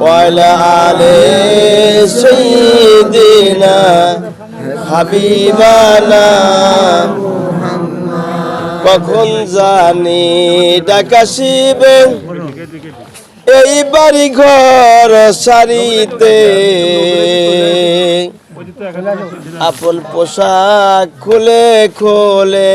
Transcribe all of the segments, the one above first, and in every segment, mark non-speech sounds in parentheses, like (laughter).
وعلى آل سيدنا হাবিবানা কখন জানি ডাকাশিবে এই বাড়ি ঘর সারিতে আপন পোশাক খুলে খুলে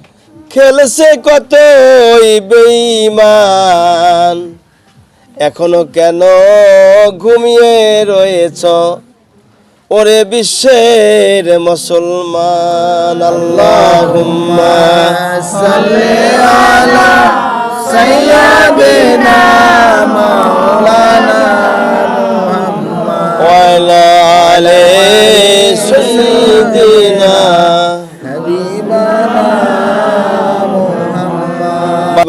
খেলছে কতই বেঈমান। এখনও কেন ঘুমিয়ে রয়েছ? ওরে বিশ্বের মুসলমান আল্লাহ সাল্লি আলা সাইয়্যিদিনা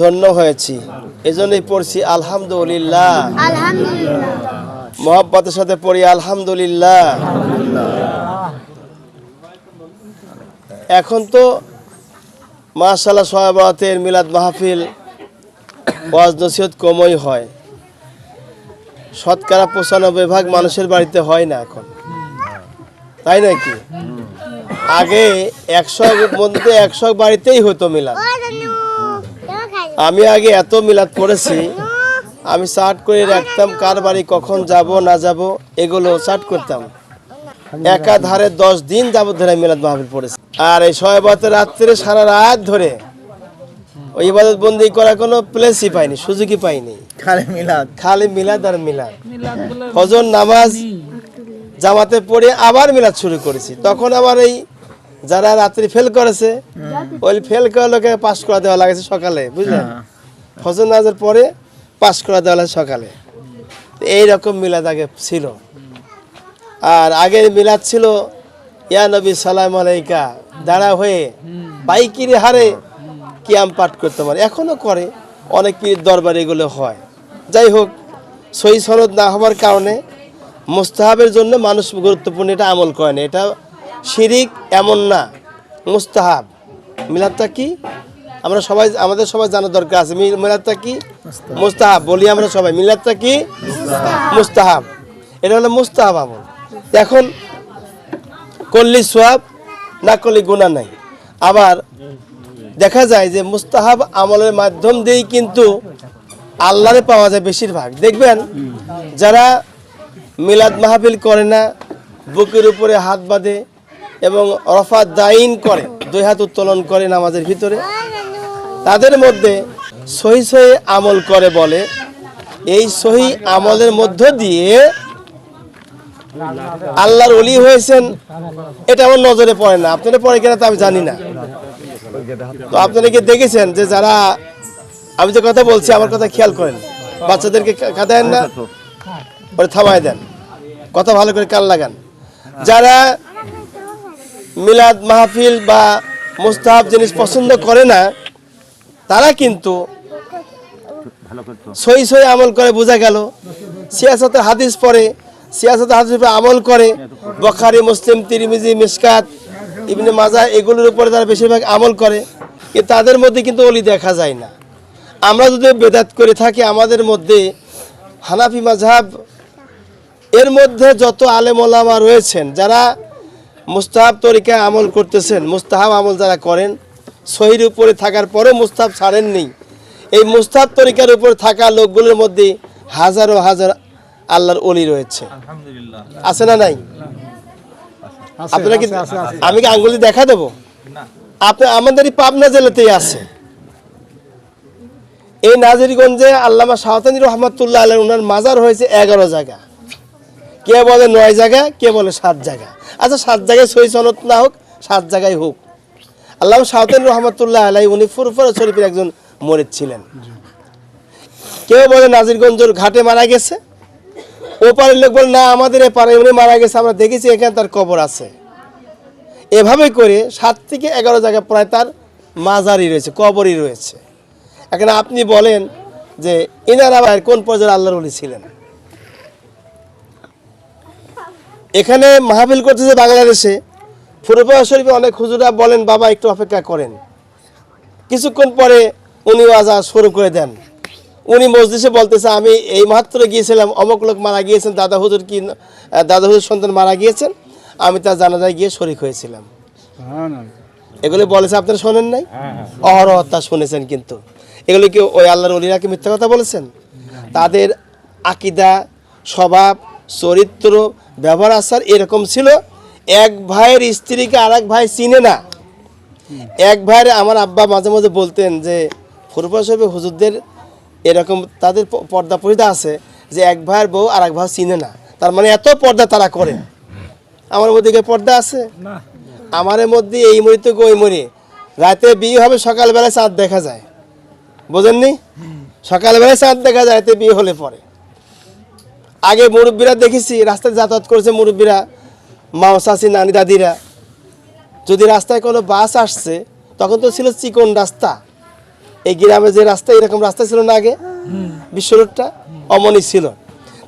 ধন্য হয়েছি। এজন্যই পড়ছি আলহামদুলিল্লাহ। মোহাব্বতের সাথে পড়ি আলহামদুলিল্লাহ। এখন তো মাশাল্লাহ সোহাবাতের মিলাদ মাহফিল ওয়াজ নসিহত কমই হয়। শতকরা পঁচানব্বই ভাগ মানুষের বাড়িতে হয় না এখন। তাই নাকি? আগে একশো মধ্যে একশো বাড়িতেই হতো মিলাদ। আমি আগে এত মিলাদ পড়েছি। আমি চার্ট করে রাখতাম কার বাড়ি কখন যাব না যাব এগুলো চার্ট করতাম। একাধারে দশ দিন যাবত ধরে মিলাদ মাহফিল পড়েছি। আর এই শয়বাতের রাত্রে সারা রাত ধরে ওই ইবাদত বন্দি করার কোনো প্লেসই পাইনি সুযোগই পাইনি। খালি মিলাদ। খালি মিলাদ আর মিলাদ। ফজর নামাজ জামাতে পড়ে আবার মিলাদ শুরু করেছি। তখন আবার এই যারা রাত্রি ফেল করেছে ওই ফেল করা লোকে পাস করা দেওয়া লাগেছে সকালে বুঝলেন ফজর নামাজের পরে পাস করা দেওয়া লাগে সকালে। তো এইরকম মিলাদ আগে ছিল। আর আগে মিলাদ ছিল ইয়া নবী সালাম আলাইকা দাঁড়া হয়ে বাইকিরি হারে কিয়াম পাঠ করতে পারে। এখনও করে অনেক পীর দরবার এগুলো হয়। যাই হোক সই সনদ না হওয়ার কারণে মুস্তাহাবের জন্য মানুষ গুরুত্বপূর্ণ এটা আমল করে না। এটা শিরিক এমন না মুস্তাহাব। মিলাদটা কি? আমরা সবাই আমাদের সবাই জানার দরকার আছে। মিলাদটা কি? মুস্তাহাব। বলি আমরা সবাই। মিলাদটা কি? মুস্তাহাব। এটা হলো মুস্তাহাব আমল। এখন করলি সোয়াব না করলি গুণা নাই। আবার দেখা যায় যে মুস্তাহাব আমলের মাধ্যম দিয়েই কিন্তু আল্লাহরে পাওয়া যায় বেশিরভাগ। দেখবেন যারা মিলাদ মাহফিল করে না বুকের উপরে হাত বাঁধে এবং রফা দাইন করে, দুই হাত উত্তোলন করে নামাজের ভিতরে। তাদের মধ্যে সহি সহি আমল করে বলে, এই সহি আমলের মধ্য দিয়ে আল্লাহর অলি হয়েছেন, এটা আমার নজরে পড়ে না। আপনারা পড়ে কিনা তা আমি জানি না। তো আপনারা কি দেখেছেন যে যারা, আমি যে কথা বলছি, আমার কথা খেয়াল করেন। বাচ্চাদেরকে কাঁদায়েন না, ওরে থামায় দেন। কথা ভালো করে কান লাগান। যারা মিলাদ মাহফিল বা মুস্তাহাব জিনিস পছন্দ করে না, তারা কিন্তু সই সই আমল করে বোঝা গেল। সিয়াসতে হাদিস পড়ে, সিয়াসতে হাদিস আমল করে। বখারি, মুসলিম, তিরমিজি, মিসকাত, ইবনে মাজা এগুলোর উপরে তারা বেশিরভাগ আমল করে। কিন্তু তাদের মধ্যে কিন্তু অলি দেখা যায় না। আমরা যদি বেদাত করে থাকি, আমাদের মধ্যে হানাফি মাঝাব এর মধ্যে যত আলেম ওলামা রয়েছেন, যারা মুস্তাহাব তরিকায় আমল করতেছেন মুস্তাহাব আমল যারা করেন সহির উপরে থাকার পরেও মুস্তাহাব ছাড়েননি। এই মুস্তাহাব তরিকার উপরে থাকা লোকগুলোর মধ্যে হাজারো হাজার আল্লাহর অলি রয়েছে। আছে না নাই? আপনারা কি আমি কি আঙ্গুলি দেখা দেবো? আপনি আমাদের এই পাবনা জেলাতেই আছে। এই নাজিরগঞ্জে আল্লামা শাহতানি রহমতুল্লাহ আল্লাহ ওনার মাজার হয়েছে এগারো জায়গা। কে বলে নয় জায়গা, কে বলে সাত জায়গা? আচ্ছা সাত জায়গায় সই সনদ না হোক, সাত জায়গায় হোক। আল্লাহ শাহতানি রহমতুল্লাহ আলাই উনি ফুরফুরা শরীফের একজন মরিদ ছিলেন। কেউ বলে নাজিরগঞ্জের ঘাটে মারা গেছে? ও পারের লোক বলে, না, আমাদের এ পারে উনি মারা গেছে, আমরা দেখেছি, এখানে তার কবর আছে। এভাবে করে সাত থেকে এগারো জায়গায় প্রায় তার মাজারই রয়েছে, কবরই রয়েছে। এখানে আপনি বলেন যে, ইনারা কোন পর্যায়ে আল্লাহর উনি ছিলেন? এখানে মাহফিল করতেছে বাংলাদেশে ফুরফা শরীফে অনেক হুজুরা বলেন বাবা একটু অপেক্ষা করেন। কিছুক্ষণ পরে উনি আজা শুরু করে দেন। উনি মসজিদে বলতেছে আমি এই মাত্র গিয়েছিলাম অমুক লোক মারা গিয়েছেন দাদা হুজুর কি দাদা হুজুর সন্তান মারা গিয়েছেন আমি তার জানাজায় গিয়ে শরিক হয়েছিলাম। এগুলো বলেছে আপনারা শোনেন নাই? অহরহ তা শুনেছেন কিন্তু। এগুলো কি ওই আল্লাহর অলিরা কি মিথ্যা কথা বলেছেন? তাদের আকিদা স্বভাব চরিত্র ব্যবহার আচার এরকম ছিল। এক ভাইয়ের স্ত্রীকে আর এক ভাই চিনে না। এক ভাইয়ের আমার আব্বা মাঝে মাঝে বলতেন যে ফুরফা সাহেব হুজুরদের এরকম তাদের পর্দা পরিদা আছে যে এক ভাইয়ের বউ আর এক ভাই চিনে না। তার মানে এত পর্দা তারা করে। আমার মধ্যে পর্দা আছে? আমাদের মধ্যে এই মরি তো ওই মরি। রাতে বিয়ে হবে সকালবেলায় চাঁদ দেখা যায়। বোঝেননি? সকালবেলায় চাঁদ দেখা যায় রাতে বিয়ে হলে পরে। আগে মুরব্বীরা দেখেছি রাস্তায় যাতায়াত করেছে মুরব্বীরা মাও চাচি নানি দাদিরা। যদি রাস্তায় কোনো বাস আসছে তখন তো ছিল চিকন রাস্তা। এই গ্রামে যে রাস্তা এরকম রাস্তা ছিল না আগে। বিশ্ব রোডটা অমনি ছিল।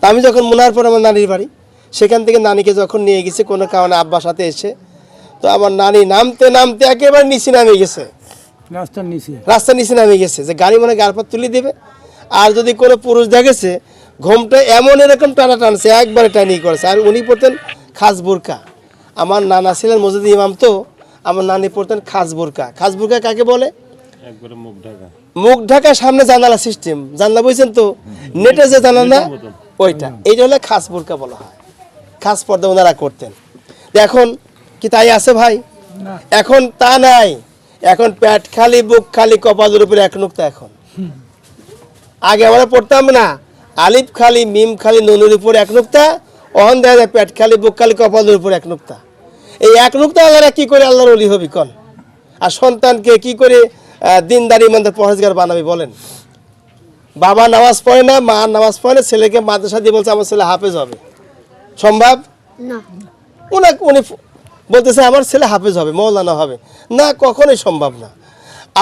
তা আমি যখন মনার পর আমার নানির বাড়ি সেখান থেকে নানিকে যখন নিয়ে গেছে কোনো কারণে আব্বার সাথে এসে তো আমার নানি নামতে নামতে একেবারে নিচে নামে গেছে। রাস্তার নিচে। রাস্তা নিচে নামে গেছে যে গাড়ি মনে গাড়পাত তুলে দেবে। আর যদি কোনো পুরুষ দেখেছে ঘুমটা এমন এরকম টানা টানছে একবারে টানিয়ে করেছে। আর উনি পড়তেন খাস বোরকা। আমার নানা ছিলেন মসজিদ ইমাম তো আমার নানি পড়তেন খাস বোরকা। খাস বোরকা কাকে বলে? মুখ ঢাকা। সামনে জানালা সিস্টেম জানলা বুঝছেন তো? নেটে যে জানালা ওইটা। এইটা হলে খাস বোরকা বলা হয়। খাস পর্দা ওনারা করতেন। এখন কি তাই আছে ভাই? এখন তা নাই। এখন প্যাট খালি বুক খালি কপালের উপরে এক নুক্তা এখন। আগে আমরা পড়তাম না। আলিফ খালি মিম খালি নুনুর উপর এক নুক্তা অহন দেখা যায় পেট খালি বুক খালি কপালের উপর এক নুক্তা। এই এক নুক্তা আল্লাহরা কী করে আল্লাহর অলি হবি কন? আর সন্তানকে কি করে দিনদারি মন্দের পরেজগার বানাবি বলেন? বাবা নামাজ পড়ে না মা নামাজ পড়ে না ছেলেকে মাদ্রাসা দিয়ে বলছে আমার ছেলে হাফেজ হবে। সম্ভব? না। ওনাকে উনি বলতেছে আমার ছেলে হাফেজ হবে মৌলানা হবে। না কখনোই সম্ভব না।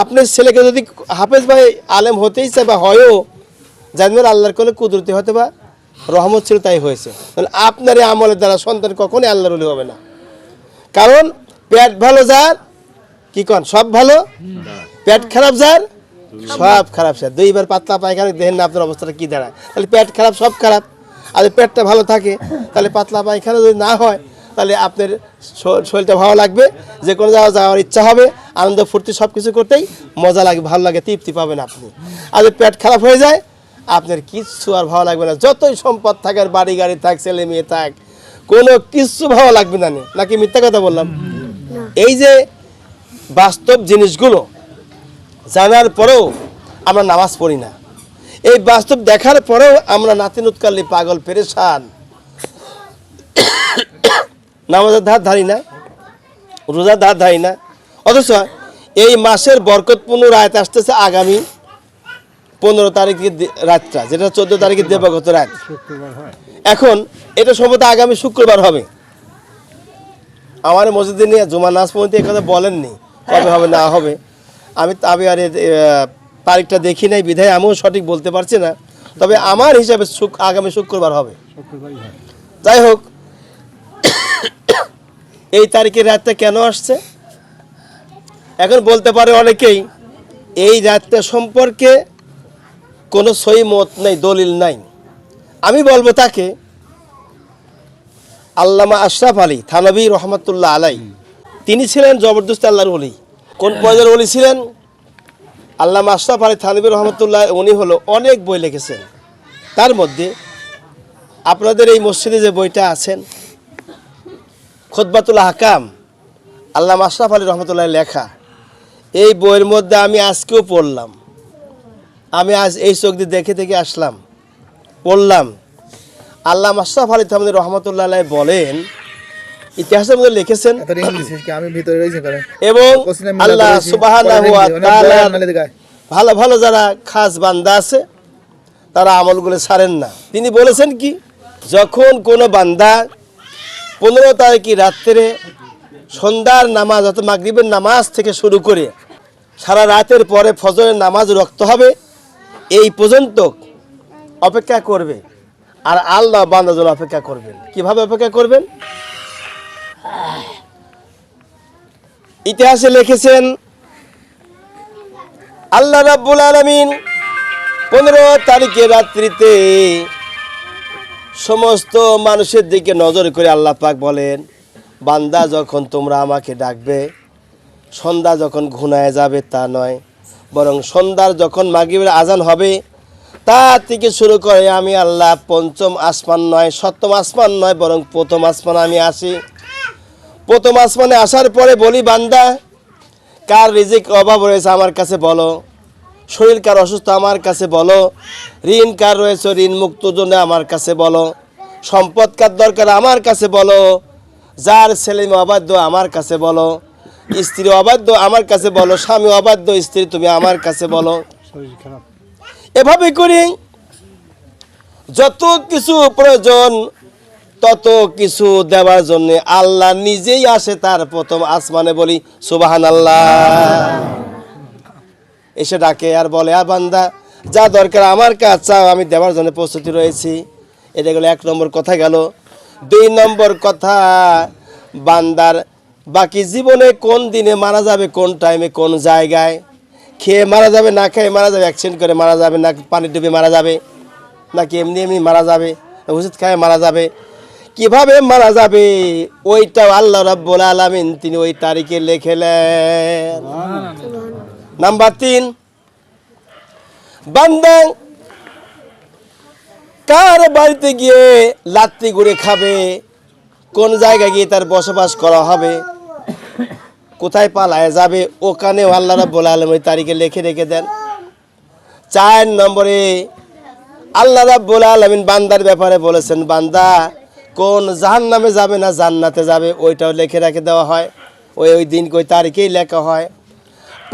আপনার ছেলেকে যদি হাফেজ ভাই আলেম হতেই চায় বা হয়ও জানবেন আল্লাহর কোলে কুদরতি হতে বা রহমত ছিল, তাই হয়েছে। আপনার এই আমলের দ্বারা সন্তান কখনই আল্লাহর উলি হবে না। কারণ, পেট ভালো যার, কি কন, সব ভালো? পেট খারাপ যার, সব খারাপ স্যার দুইবার পাতলা পায়খানা দেখেন না, আপনার অবস্থাটা কী দাঁড়ায়? তাহলে পেট খারাপ, সব খারাপ। আর পেটটা ভালো থাকে, তাহলে পাতলা পায়খানা যদি না হয়, তাহলে আপনার শরীরটা ভালো লাগবে, যে কোনো জায়গায় যাওয়ার ইচ্ছা হবে, আনন্দ ফুর্তি সব কিছু করতেই মজা লাগে, ভালো লাগে, তৃপ্তি পাবেন আপনি। আর পেট খারাপ হয়ে যায় আপনার কিচ্ছু আর ভালো লাগবে না। যতই সম্পদ থাকে আর বাড়ি গাড়ি থাক ছেলে মেয়ে থাক কোনো কিচ্ছু ভালো লাগবে না নাকি মিথ্যা কথা বললাম? এই যে বাস্তব জিনিসগুলো জানার পরেও আমরা নামাজ পড়ি না। এই বাস্তব দেখার পরেও আমরা নাতিন উৎকালি পাগল পেরেশান। নামাজের ধার ধারি না রোজার ধার ধারি না। অথচ এই মাসের বরকতপূর্ণ রাত আসতেছে আগামী পনেরো তারিখের দি- রাতটা, যেটা চোদ্দ তারিখের দেবাগত রাত। এখন, এটা সম্ভবত আগামী শুক্রবার হবে। আমার মসজিদে নিয়ে জুমা নাচ পর্যন্ত কথা বলেননি, কবে হবে, না হবে। আমি আমি আর তারিখটা দেখি নাই, বিধায় আমিও সঠিক বলতে পারছি না। তবে আমার হিসাবে আগামী শুক্রবার হবে। যাই হোক, এই তারিখের রাতটা কেন আসছে? এখন বলতে পারে অনেকেই, এই রাতটা সম্পর্কে কোনো সই মত নেই, দলিল নাই। আমি বলব তাকে, আল্লামা আশরাফ আলী থানবী রহমতুল্লাহ আলাই, তিনি ছিলেন জবরদস্ত আল্লাহর অলি কোন পয়দার অলি ছিলেন? আল্লামা আশরাফ আলী থানবী রহমতুল্লাহ, উনি হলো অনেক বই লিখেছেন। তার মধ্যে আপনাদের এই মসজিদে যে বইটা আছেন খোদবাতুল হাকাম আল্লাহ আশরাফ আলী রহমতুল্লাহ লেখা, এই বইয়ের মধ্যে আমি আজকেও পড়লাম। আমি আজ এই চোখ দিয়ে দেখে দেখে আসলাম পড়লাম। আল্লাহ আশরাফ আলী থামদি রহমতুল্লাহ আলাই বলেন ইতিহাসের মধ্যে লিখেছেন এবং আল্লাহ দেখায়। ভালো ভালো যারা খাস বান্দা আছে তারা আমলগুলো ছাড়েন না। তিনি বলেছেন কি যখন কোনো বান্দা পনেরো তারিখে রাত্রে সন্ধ্যার নামাজ অর্থাৎ মাগরিবের নামাজ থেকে শুরু করে সারা রাতের পরে ফজরের নামাজ রক্ত হবে এই পর্যন্ত অপেক্ষা করবে। আর আল্লাহ বান্দা যেন অপেক্ষা করবেন। কীভাবে অপেক্ষা করবেন? ইতিহাসে লিখেছেন, আল্লাহ রাব্বুল আলামিন পনেরো তারিখে রাত্রিতে সমস্ত মানুষের দিকে নজর করে আল্লাহ পাক বলেন, বান্দা যখন তোমরা আমাকে ডাকবে, সন্ধ্যা যখন ঘুনায় যাবে তা নয়। বরং সন্ধ্যার যখন মাগরিবের আজান হবে, তা থেকে শুরু করে আমি আল্লাহ পঞ্চম আসমান নয়, সপ্তম আসমান নয়, বরং প্রথম আসমান আমি আসি। প্রথম আসমানে আসার পরে বলি, বান্দা, কার রিজিক অভাব রয়েছে আমার কাছে বলো। শরীর কার অসুস্থ আমার কাছে বলো। ঋণ কার রয়েছে, ঋণ মুক্ত জন্য আমার কাছে বলো। সম্পদ কার দরকার আমার কাছে বলো। যার ছেলে অবাধ্য আমার কাছে বলো। স্ত্রী অবাধ্য আমার কাছে বলো। স্বামী অবাধ্য স্ত্রী তুমি আমার কাছে বলো। এভাবে করি। যত কিছু প্রয়োজন তত কিছু দেওয়ার জন্য আল্লাহ নিজেই আসে তার প্রথম আসমানে বলি সুবাহান আল্লাহ এসে ডাকে আর বলে আর বান্দা যা দরকার আমার কাজ চাও আমি দেওয়ার জন্য প্রস্তুতি রয়েছি। এটা গেলো এক নম্বর কথা গেল। দুই নম্বর কথা বান্দার বাকি জীবনে কোন দিনে মারা যাবে, কোন টাইমে কোন জায়গায়? খেয়ে মারা যাবে, না খেয়ে মারা যাবে অ্যাক্সিডেন্ট করে মারা যাবে, না পানি ডুবে মারা যাবে, নাকি এমনি এমনি মারা যাবে, ওষুধ খায় মারা যাবে, কীভাবে মারা যাবে? ওইটাও আল্লাহ রাব্বুল আলামিন তিনি ওই তারিখে লেখেলেন। নাম্বার তিন, বান্দা কার বাড়িতে গিয়ে লাত্তি ঘুরে খাবে? কোন জায়গায় গিয়ে তার বসবাস করা হবে? কোথায় পালায় যাবে? ওখানেও আল্লাহ আলম ওই তারিখে লিখে রেখে দেন। চার নম্বরে আল্লাহ রাব্বুল আলমিন বান্দার ব্যাপারে বলেছেন, বান্দা, কোন জাহান নামে যাবে না জান্নাতে যাবে? ওইটাও লিখে রেখে দেওয়া হয়। ওই ওই দিন ওই তারিখেই লেখা হয়।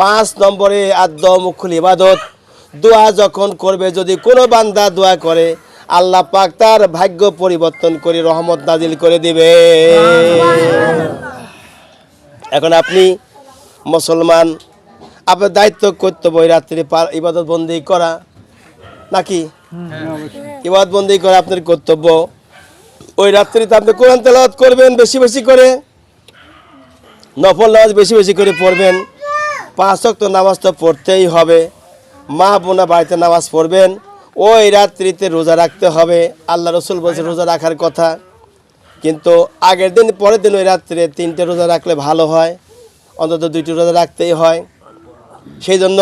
পাঁচ নম্বরে আদ্য মুখুল ইবাদত। দোয়া যখন করবে, যদি কোনো বান্দা দোয়া করে আল্লাহ পাক তার ভাগ্য পরিবর্তন করে রহমত নাজিল করে দিবে। এখন আপনি মুসলমান, আপনার দায়িত্ব, কর্তব্য রাত্রি ইবাদত বন্দি করা নাকি? ইবাদত বন্দি করা আপনার কর্তব্য। ওই রাত্রিতে আপনি কোরআন তেলাওয়াত করবেন বেশি বেশি করে। নফল নামাজ বেশি বেশি করে পড়বেন। পাঁচ ওয়াক্ত নামাজ তো পড়তেই হবে। মা বোনা বাড়িতে নামাজ পড়বেন। ওই রাত্রিতে রোজা রাখতে হবে। আল্লাহ রসুল বলছে রোজা রাখার কথা। কিন্তু আগের দিন পরের দিন ওই রাত্রে তিনটে রোজা রাখলে ভালো হয়। অন্তত দুইটি রোজা রাখতেই হয়। সেই জন্য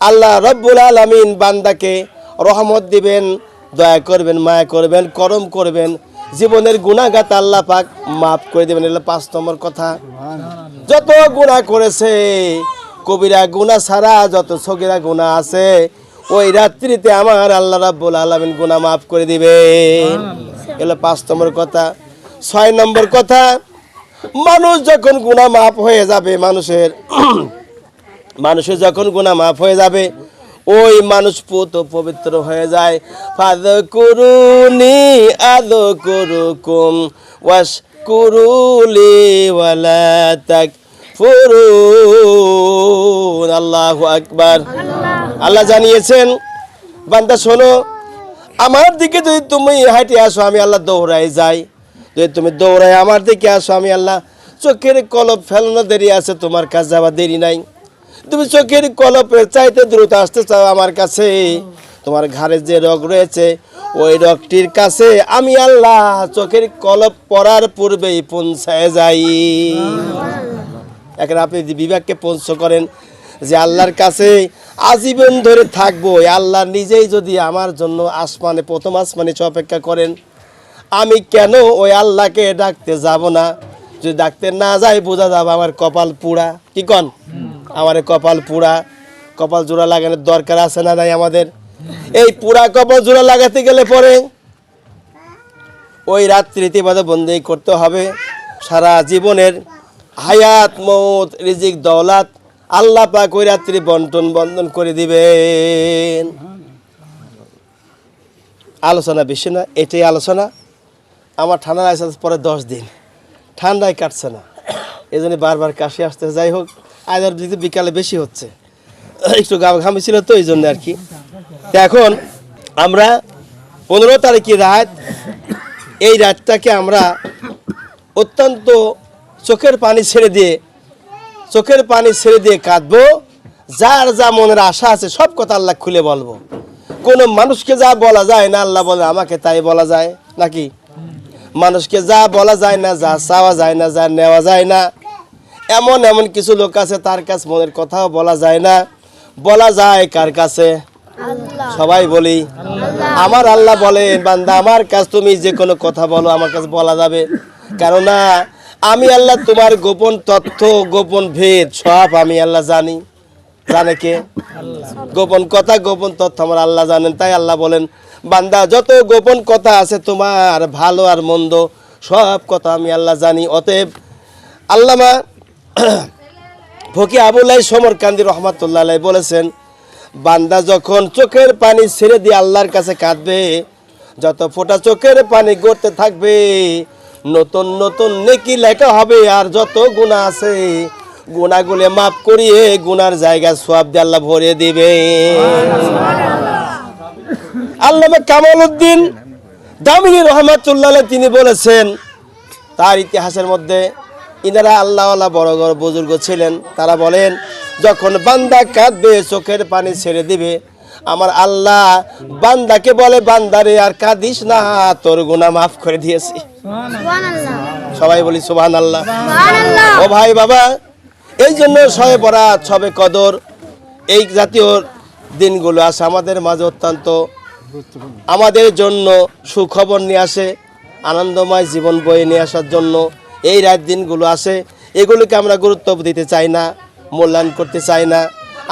আল্লাহ রব্বুল আলমিন বান্দাকে রহমত দিবেন দয়া করবেন মায়া করবেন করম করবেন। জীবনের গুণাগাত আল্লাহ পাক মাফ করে দেবেন। এগুলো পাঁচ নম্বর কথা। যত গুণা করেছে কবিরা গুণা ছাড়া যত সগিরা গুণা আছে ওই রাত্রিতে আমার আল্লাহ রাব্বুল আলামিন গুণা মাফ করে দিবেন এগুলো পাঁচ নম্বর কথা। ছয় নম্বর কথা মানুষ যখন গুণা মাফ হয়ে যাবে মানুষের (clears throat) মানুষের যখন গুণা মাফ হয়ে যাবে ওই মানুষ পুত পবিত্র হয়ে যায়। ফাদ করুনি আদ করুকুম ওয়াস কুরুলি ওয়ালা তাক মাগফুরুন আল্লাহু আকবার। আল্লাহ। জানিয়েছেন বান্দা শোনো আমার দিকে যদি তুমি হাঁটে আসো আমি আল্লাহ দৌড়াই যাই। যদি তুমি দৌড়াই আমার দিকে আসো আমি আল্লাহ চোখের কলপ ফেলানো দেরি আছে তোমার কাছে যাওয়া দেরি নাই। তুমি চোখের কলপের চাইতে দ্রুত আসতে চাও আমার কাছে। তোমার ঘাড়ে যে রোগ রয়েছে ওই রোগটির কাছে আমি আল্লাহ চোখের কলপ পড়ার পূর্বেই পৌঁছায় যাই। এখন আপনি যদি বিবেককে পৌঁছ করেন যে আল্লাহর কাছে আজীবন ধরে থাকব আল্লাহ নিজেই যদি আমার জন্য আসমানে, প্রথম আসমানে অপেক্ষা করেন, আমি কেন ওই আল্লাহকে ডাকতে যাব না? যদি ডাকতে না যাই বোঝা যাবে আমার কপাল পুড়া। কি কন? আমার কপাল পুড়া। কপাল জোড়া লাগানোর দরকার আছে না নাই আমাদের? এই পুরা কপাল জোড়া লাগাতে গেলে পরে ওই রাত্রিতে বাদে বন্দি করতে হবে। সারা জীবনের হায়াত, মত, রিজিক, দৌলাত আল্লাহ পাক ওই রাত্রি বন্টন বন্ধন করে দিবেন। আলোচনা বেশি না এটাই আলোচনা। আমার ঠান্ডা লাইসেন্স পরে দশ দিন। ঠান্ডায় কাটছে না। এই জন্য বারবার কাশি আসতে যাই হোক আয়দার দিতে বিকালে বেশি হচ্ছে, একটু গাম ঘামি ছিল তো এই জন্য আর কি। এখন আমরা পনেরো তারিখে রাত, এই রাতটাকে আমরা অত্যন্ত চোখের পানি ছেড়ে দিয়ে চোখের পানি ছেড়ে দিয়ে কাঁদবো। যার যা মনের আশা আছে সব কথা আল্লাহ খুলে বলব। কোনো মানুষকে যা বলা যায় না আল্লাহ বলে আমাকে তাই বলা যায় নাকি? মানুষকে যা বলা যায় না যা চাওয়া যায় না যা নেওয়া যায় না। এমন এমন কিছু লোক আছে তার কাছে মনের কথাও বলা যায় না। বলা যায় কার কাছে? সবাই বলি আমার আল্লাহ বলেন বান্দা আমার কাছ তুমি যে কোনো কথা বলো আমার কাছে বলা যাবে। কেননা আমি আল্লাহ তোমার গোপন তথ্য, গোপন ভেদ, সব আমি আল্লাহ জানি। জানে কে? গোপন কথা, গোপন তথ্য আমার আল্লাহ জানেন। তাই আল্লাহ বলেন, বান্দা, যত গোপন কথা আছে তোমার, ভালো আর মন্দ, সব কথা আমি আল্লাহ জানি। অতএব আল্লামা ফকি আবুল্লাহ সমর কান্দি রহমাতুল্লাহ বলেছেন, বান্দা যখন চোখের পানি ছেড়ে দিয়ে আল্লাহর কাছে কাঁদবে, যত ফোঁটা চোখের পানি গড়তে থাকবে নতুন নতুন নেকি লেখা হবে আর যত গুণা আছে, গুণাগুলো মাফ করিয়ে গুনার জায়গা সব আল্লাহ ভরে দিবে। আল্লামা কামাল উদ্দিন দামিনী রহমাতুল্লাহ তিনি বলেছেন, তার ইতিহাসের মধ্যে ইনারা আল্লাহওয়ালা বড় বড় বুজুর্গ ছিলেন। তারা বলেন, যখন বান্দা কাঁদবে, চোখের পানি ছেড়ে দিবে। আমার আল্লাহ বান্দাকে বলে বান্দারে আর কাঁদিস না, তোর গুনাহ মাফ করে দিয়েছি। সবাই বলি সুবহান আল্লাহ ও ভাই বাবা এই জন্য সবে বরাত সবে কদর এই জাতীয় দিনগুলো আছে আমাদের মাঝে অত্যন্ত আমাদের জন্য সুখবর নিয়ে আসে আনন্দময় জীবন বয়ে নিয়ে আসার জন্য এই রাত দিনগুলো আসে। এগুলোকে আমরা গুরুত্ব দিতে চাই না মূল্যায়ন করতে চাই না।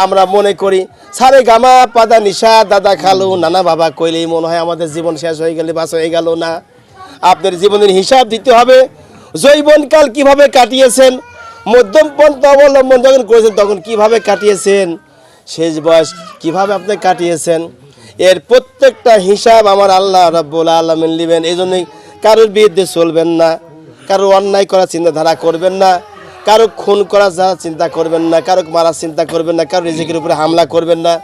আমরা মনে করি সারে গামা পাদা নিশা দাদা খালু নানা বাবা কইলেই মনে হয় আমাদের জীবন শেষ হয়ে গেলে বাস হয়ে গেল না। আপনার জীবনের হিসাব দিতে হবে। জৈবনকাল কীভাবে কাটিয়েছেন, মধ্যম পন্থা অবলম্বন যখন করেছেন তখন কীভাবে কাটিয়েছেন, শেষ বয়স কীভাবে আপনি কাটিয়েছেন, এর প্রত্যেকটা হিসাব আমার আল্লাহ রাব্বুল আলমিন নেবেন এই জন্যই কারোর বিরুদ্ধে চলবেন না কারও অন্যায় করার চিন্তাধারা করবেন না কারও খুন করার চিন্তা করবেন না কারও মারার চিন্তা করবেন না কারও রিজিকের উপরে হামলা করবেন না।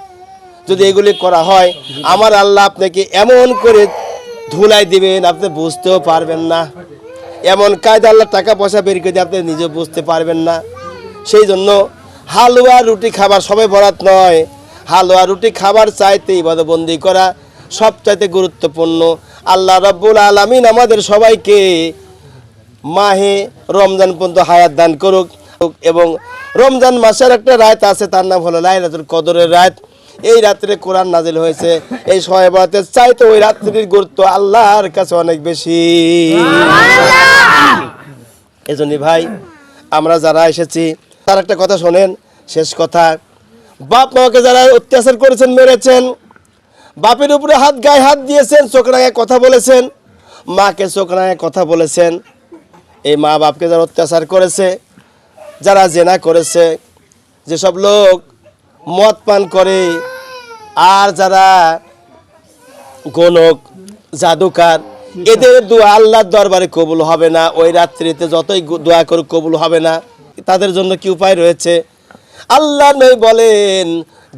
যদি এগুলি করা হয়, আমার আল্লাহ আপনাকে এমন করে ধুলাই দিবেন, আপনি বুঝতেও পারবেন না। এমন কায়দা আল্লাহ টাকা পয়সা বের করে আপনি নিজে বুঝতে পারবেন না। সেই জন্য হালুয়া রুটি খাবার সবাই বরাত নয়। হালুয়া রুটি খাবার চাইতে ইবাদবন্দি করা সব চাইতে গুরুত্বপূর্ণ। আল্লাহ রব্বুল আলমিন আমাদের সবাইকে মাহে রমজান পর্যন্ত হায়াত দান করুক এবং রমজান মাসের একটা রাত আছে, তার নাম হলো লাইলাতুল কদরের রাত। এই রাত্রে কোরআন নাজিল হয়েছে, এই সময় বরাতের চাইতে ওই রাত্রির গুরুত্ব আল্লাহর কাছে অনেক বেশি। এজন্যই ভাই, আমরা যারা এসেছি, তার একটা কথা শোনেন, শেষ কথা। বাপ মাকে যারা অত্যাচার করেছেন, মেরেছেন, বাপের উপরে হাত, গায়ে হাত দিয়েছেন, চোখ চোখরাঙায় কথা বলেছেন, মাকে চোখরাঙায় কথা বলেছেন, এই মা বাপকে যারা অত্যাচার করেছে, যারা জেনা করেছে, যেসব লোক মদ পান করে। আর যারা গণক, জাদুকার, এদের দোয়া আল্লাহর দরবারে কবুল হবে না। ওই রাত্রিতে যতই দোয়া করুক, কবুল হবে না। তাদের জন্য কি উপায় রয়েছে? আল্লাহ নই বলেন,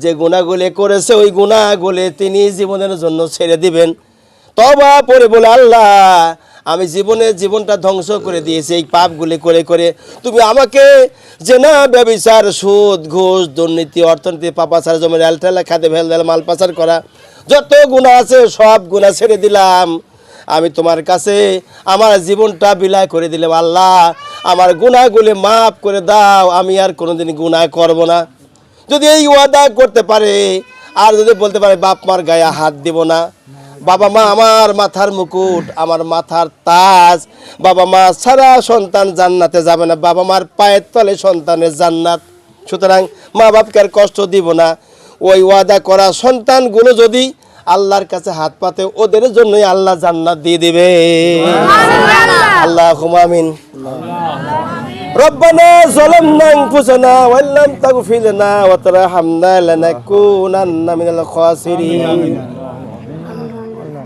যে গুণাগুলি করেছে, ওই গুণাগুলি তিনি জীবনের জন্য ছেড়ে দিবেন। তবা পরে বলে, আল্লাহ আমি জীবনে জীবনটা ধ্বংস করে দিয়েছি, এই পাপগুলি করে করে। তুমি আমাকে যে না ব্যবচার, সুদ, ঘুষ, দুর্নীতি, অর্থনীতি, পাপাচার, জমি রেল টেলা খাতে ভেল দেল মাল পাচার করা, যত গুণা আছে, সব গুণা ছেড়ে দিলাম। আমি তোমার কাছে আমার জীবনটা বিলায় করে দিলাম, আল্লাহ। আমার গুণাগুলি মাফ করে দাও, আমি আর কোনোদিন গুণা করব না। যদি এই ওয়াদা করতে পারে, আর যদি বলতে পারে, বাপ মার গায়ে হাত দিব না। বাবা মা আমার মাথার মুকুট আমার মাথার তাজ বাবা মা ছাড়া সন্তান জান্নাতে যাবে না বাবা মার পায়ের তলে সন্তানের জান্নাত সুতরাং মা বাপকে আর কষ্ট দিব না ওই ওয়াদা করা সন্তানগুলো যদি আল্লাহর কাছে হাত পাতে ওদের জন্যই আল্লাহ জান্নাত দিয়ে দিবে আল্লাহ আমিন ربنا ظلمنا انفسنا وان لم تغفر لنا وترحمنا لنكونن من الخاسرين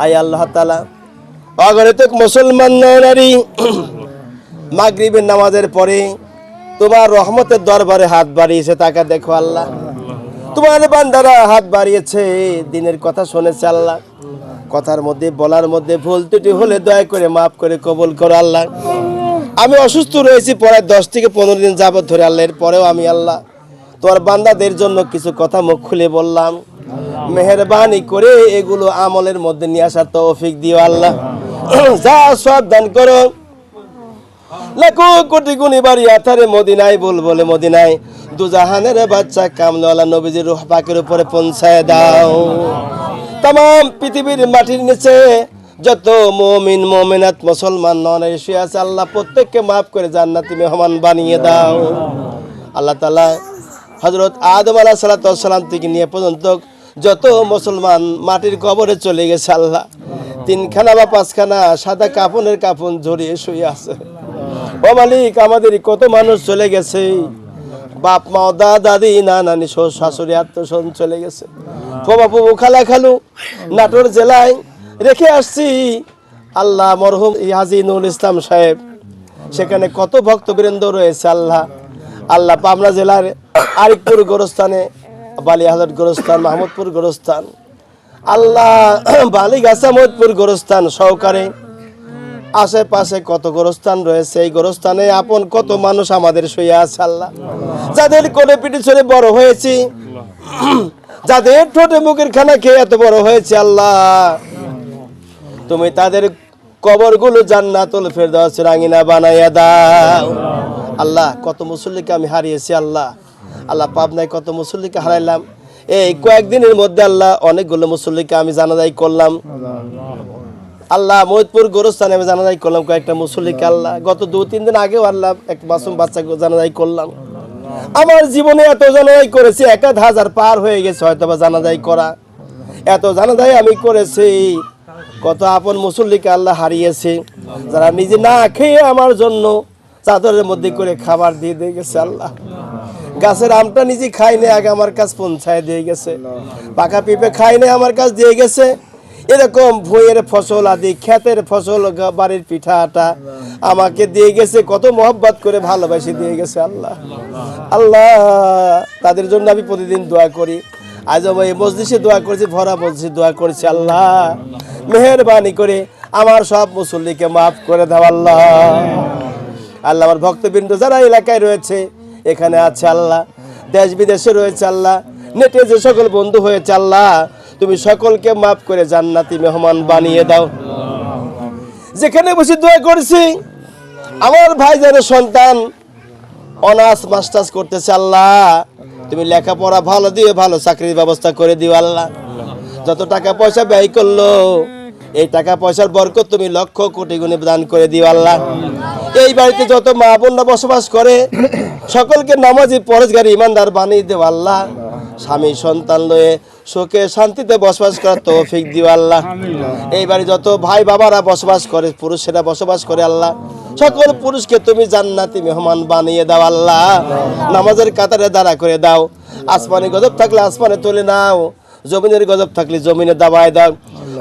আয় আল্লাহ তাআলা। অগণিত মুসলমান নারী। মাগরিবের নামাজের পরে তোমার রহমতের দরবারে হাত বাড়িয়েছে, তাকে দেখো আল্লাহ। তোমার বান্দারা হাত বাড়িয়েছে, দিনের কথা শুনেছে আল্লাহ। কথার মধ্যে, বলার মধ্যে ভুল ত্রুটি হলে দয়া করে মাফ করে কবুল করো আল্লাহ। আমি অসুস্থ রয়েছি প্রায় দশ থেকে পনেরো দিন যাবত ধরে আল্লাহ এর পরেও আমি আল্লাহ। তোমার বান্দাদের জন্য কিছু কথা মুখ খুলে বললাম। মেহরবানি করে এগুলো আমলের মধ্যে নিয়ে আসার তৌফিক দিও আল্লাহ। (clears throat) যা সব দান করো। লাখো কোটি গুণী বাড়ি আথারে মদিনায় বল বলে মদিনায়। দুজাহানের বাচ্চা কামলাওয়ালা নবীজির রুহ পাকের উপরে পৌঁছায় দাও। তাম পৃথিবীর মাটির নিচে যত মমিন, মমিনাত, মুসলমান, নন শুয়ে আছে, আল্লাহ প্রত্যেককে মাফ করে জান্নাতি মেহমান বানিয়ে দাও। আল্লাহ তালা হজরত আদম আলাহ সালাতাম থেকে নিয়ে পর্যন্ত যত মুসলমান মাটির কবরে চলে গেছে আল্লাহ, তিনখানা বা পাঁচখানা সাদা কাপনের কাপন জড়িয়ে শুয়ে আছে। ও মালিক, আমাদের কত মানুষ চলে গেছে। বাপ, মা দা দাদি না নানি শ্বশুর, শাশুড়ি আত্মস্বজন চলে গেছে। বাবা বাবু খালা, খালু, নাটোর জেলায় রেখে আসছি। আল্লাহ মরহুম ইয়াজিনুল ইসলাম সাহেব, সেখানে কত ভক্তবৃন্দ রয়েছে আল্লাহ। আল্লাহ পাবনা জেলার আরিকপুর গোরস্থানে বালি হাজর গোরস্থান, মাহমুদপুর গোরস্থান। আল্লাহ (clears throat) বালি গাছামদপুর গোরস্থান সহকারে। আশেপাশে কত গোরস্থান রয়েছে, এই গোরস্থানে আপন কত মানুষ আমাদের শুয়ে আছে, আল্লাহ। যাদের কোলে চলে বড় হয়েছি, (clears throat) যাদের ঠোঁটে মুখের খানা খেয়ে এত বড় হয়েছে, আল্লাহ। তুমি তাদের কবরগুলো জান্নাতুল ফেরদাউস রাঙিনা বানাইয়া দাও। আল্লাহ, কত মুসল্লিকে আমি হারিয়েছি, আল্লাহ। আল্লাহ পাবনায় কত মুসল্লিকে হারাইলাম। এই কয়েকদিনের মধ্যে আল্লাহ অনেকগুলো মুসল্লিকে আমি জানাজাই করলাম। আল্লাহ মহিদপুর গোরস্থানে আমি জানাজাই করলাম কয়েকটা মুসল্লিকে আল্লাহ। গত দু, তিন দিন আগেও আল্লাহ এক মাসুম বাচ্চাকে জানাজাই করলাম। আমার জীবনে এত জানাজাই করেছি, এক হাজার পার হয়ে গেছে হয়তো বা জানাজাই করা। এত জানাজাই আমি করেছি, কত আপন মুসল্লিকে আল্লাহ হারিয়েছে। যারা নিজে না খেয়ে আমার জন্য চাদরের মধ্যে করে খাবার দিয়ে দিয়ে গেছে আল্লাহ। গাছের আমটা নিজে খাইনি আগে আমার কাছ পৌঁছায় দিয়ে গেছে। পাকা পিঁপে খাইনি আমার কাছ দিয়ে গেছে। এরকম ভুঁইয়ের ফসল আদি, ক্ষেতের ফসল বাড়ির পিঠা আটা আমাকে দিয়ে গেছে, কত মহব্বত করে ভালোবাসে দিয়ে গেছে আল্লাহ। আল্লাহ, তাদের জন্য আমি প্রতিদিন দোয়া করি। আজ এই মসজিদে দোয়া করেছি, ভরা মসজিদে দোয়া করেছি, আল্লাহ। মেহরবানি করে আমার সব মুসল্লিকে মাফ করে দাও আল্লাহ। আল্লাহ আমার ভক্তবৃন্দ যারা এলাকায় রয়েছে এখানে আছে আল্লাহ, দেশ বিদেশে রয়েছে আল্লাহ, নেটে যে সকল বন্ধু হয়েছে আল্লাহ, তুমি সকলকে মাফ করে জান্নাতি মেহমান বানিয়ে দাও। যেখানে বসে দোয়া করছি, আমার ভাই যেন সন্তান অনার্স, মাস্টার্স করতেছে আল্লাহ, তুমি লেখাপড়া ভালো দিয়ে ভালো চাকরির ব্যবস্থা করে দিও আল্লাহ। যত টাকা পয়সা ব্যয় করল এই টাকা পয়সার বরকত তুমি লক্ষ কোটি গুণে দান করে দিও আল্লাহ। এই বাড়িতে যত মা বোনরা বসবাস করে, সকলকে নামাজি পরেশগারি ইমানদার বানিয়ে দেও আল্লাহ। স্বামী সন্তান লয়ে সুখে শান্তিতে বসবাস করার তৌফিক দিও আল্লাহ। এই বাড়ি যত ভাই বাবারা বসবাস করে, পুরুষেরা বসবাস করে আল্লাহ। সকল পুরুষকে তুমি জান্নাতি মেহমান বানিয়ে দাও আল্লাহ। নামাজের কাতারে দাঁড়া করে দাও। আসমানে গজব থাকলে আসমানে তুলে নাও। জমিনের গজব থাকলে জমিনে দাবায় দাও।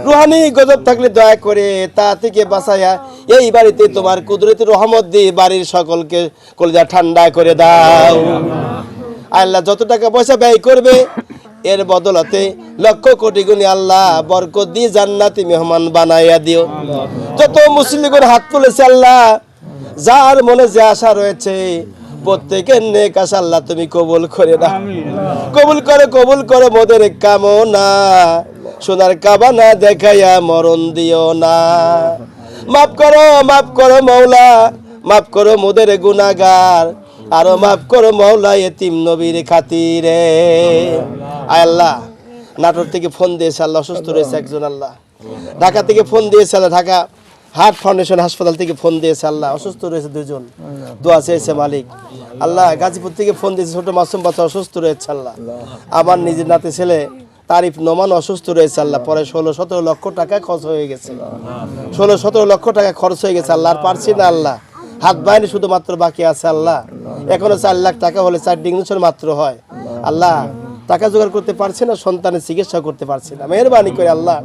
রুহানি গজব থাকলে দয়া করে তা থেকে বাঁচাইয়া এই বাড়িতে তোমার কুদরতি রহমত দিয়ে বাড়ির সকলকে কলিজা ঠান্ডা করে দাও। আল্লাহ যত টাকা পয়সা ব্যয় করবে, এর বদলতে লক্ষ কোটি গুণী আল্লাহ বরকত দিয়ে জান্নাতি মেহমান বানাইয়া দিও। যত মুসলিমগণ হাত তুলেছে আল্লাহ, যার মনে যে আশা রয়েছে প্রত্যেকের নেক আশা আল্লাহ তুমি কবুল করে দাও কবুল করে কবুল করে মোদের কামনা। সোনার কাবানা দেখাইয়া মরণ দিও না। মাফ করো মাফ করো মৌলা মাফ করো মোদের গুনাগার আরও মাফ করো মৌলা এতিম নবীর খাতিরে। আল্লাহ নাটোর থেকে ফোন দিয়েছে আল্লাহ অসুস্থ রয়েছে একজন আল্লাহ। ঢাকা থেকে ফোন দিয়েছে আল্লাহ ঢাকা হার্ট ফাউন্ডেশন হাসপাতাল থেকে ফোন দিয়েছে আল্লাহ, অসুস্থ রয়েছে দুজন। দোয়া চেয়েছে মালিক। আল্লাহ গাজীপুর থেকে ফোন দিয়েছে, ছোট মাসুম বাচ্চা অসুস্থ রয়েছে আল্লাহ। আমার নিজের নাতে ছেলে তারিফ নোমান অসুস্থ রয়েছে আল্লাহ, পরে ষোলো সতেরো লক্ষ টাকা খরচ হয়ে গেছে। ষোলো সতেরো লক্ষ টাকা খরচ হয়ে গেছে আল্লাহ, আর পারছি না আল্লাহ। হাত বাইরে শুধুমাত্র, বাকি আছে আল্লাহ। এখনও চার লাখ টাকা হলে চার ডিগনিশন মাত্র হয়। আল্লাহ টাকা জোগাড় করতে পারছি না, সন্তানের চিকিৎসা করতে পারছি না। মেহরবানি করে আল্লাহ,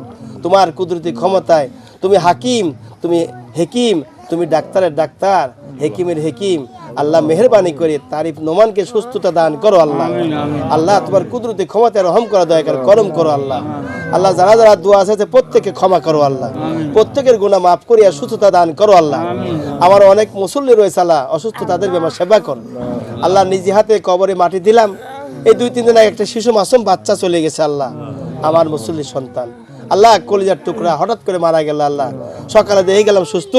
তোমার কুদরতি ক্ষমতায়। তুমি হাকিম তুমি হেকিম তুমি ডাক্তারের ডাক্তার হেকিমের হেকিম। আল্লাহ মেহরবানি করে তারিফ নোমানকে সুস্থতা দান করো আল্লাহ। আল্লাহ তোমার কুদরতি ক্ষমতায় রহম করা দয়া করে করম করো আল্লাহ। আল্লাহ যারা যারা দোয়া আছে প্রত্যেককে ক্ষমা করো আল্লাহ। প্রত্যেকের গুণা মাফ করিয়া সুস্থতা দান করো আল্লাহ। আমার অনেক মুসল্লি রয়েছে আল্লাহ অসুস্থ তাদের বেমার সেবা কর। আল্লাহ নিজে হাতে কবরে মাটি দিলাম। এই দুই তিন দিন আগে একটা শিশু মাসুম বাচ্চা চলে গেছে আল্লাহ। আমার মুসল্লির সন্তান। আল্লাহ কলিজার টুকরা হঠাৎ করে মারা গেল আল্লাহ। সকালে দেখে গেলাম সুস্থ,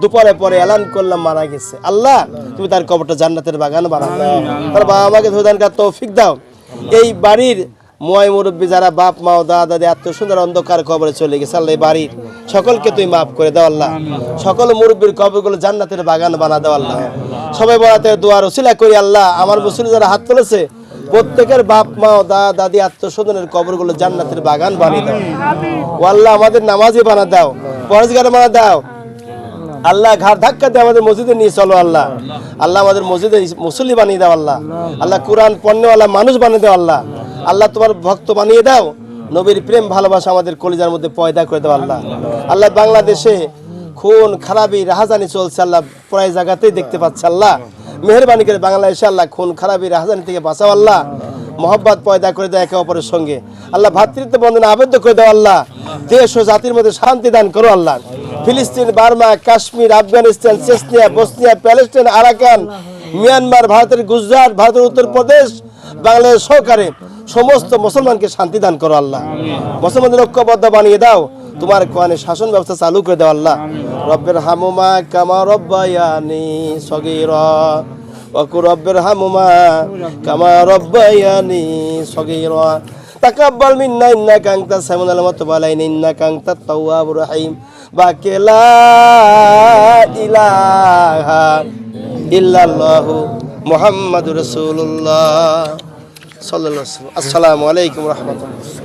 দুপুরে পরে এলান করলাম, মারা গেছে। আল্লাহ, তুমি তার কবরটা জান্নাতের বাগান বানাও। তার বাবা আমাকে ধৈদানকার তৌফিক দাও। এই বাড়ির ময় মুরব্বী যারা বাপ, মা দাদা, দাদি এত সুন্দর অন্ধকার কবরে চলে গেছে, আল্লাহ বাড়ির সকলকে তুই মাফ করে দাও আল্লাহ। সকল মুরব্বীর কবরগুলো জান্নাতের বাগান বানা দাও আল্লাহ। সবাই বলাতে দোয়ার ওসিলা করি আল্লাহ। আমার মুসলিম যারা হাত তুলেছে প্রত্যেকের বাপ, মা ও দাদা দাদি আত্মস্বজনের কবরগুলো জান্নাতের বাগান বানিয়ে দাও। আল্লাহ আমাদের নামাজি বানা দাও, পরেজগার বানা দাও। আল্লাহ ঘাট ধাক্কা দিয়ে আমাদের মসজিদে নিয়ে চলো, আল্লাহ। আল্লাহ, আমাদের মসজিদে মুসল্লি বানিয়ে দাও, আল্লাহ। আল্লাহ, কোরআন পণ্যওয়ালা মানুষ বানিয়ে দাও, আল্লাহ। আল্লাহ, তোমার ভক্ত বানিয়ে দাও। নবীর প্রেম, ভালোবাসা আমাদের কলিজার মধ্যে পয়দা করে দাও, আল্লাহ। আল্লাহ, বাংলাদেশে খুন, খারাপি, রাহাজানি চলছে, আল্লাহ। প্রায় জায়গাতেই দেখতে পাচ্ছে, আল্লাহ। মেহরবানি করে বাংলাদেশে আল্লাহ খুন খারাপি রাহাজানি থেকে বাঁচাও আল্লাহ। মোহব্বত পয়দা করে দেয় একে অপরের সঙ্গে। আল্লাহ ভাতৃত্ব বন্ধনে আবদ্ধ করে দাও আল্লাহ। দেশ ও জাতির মধ্যে শান্তি দান করো আল্লাহ। ফিলিস্তিন, Burma, Kashmir, Afghanistan, Chechnya, Bosnia, Palestine, Arakan, Myanmar, ভারতের গুজরাট, ভারতের উত্তরপ্রদেশ বাংলাদেশ সহকারে সমস্ত মুসলমানকে শান্তি দান করো আল্লাহ। মুসলমানদের ঐক্যবদ্ধ বানিয়ে দাও। তোমার কোয়ানে শাসন ব্যবস্থা চালু করে দেওয়া আল্লাহ। রব্বের হামুমা কামা রব্বায়ানি সগীরা ওয়াকু রব্বের হামুমা কামা রব্বায়ানি সগীরা। তাকাব্বাল মিন্না সামিউল আলিম ওয়া তুব আলাইনা ইন্নাকা আনতাত তাওয়াবুর রহিম। বাকে ইলাহা ইল্লাল্লাহু মুহাম্মাদুর রাসূলুল্লাহ। সাল্লাল্লাহু আলাইহি আসসালামু আলাইকুম রাহমাতুল্লাহ।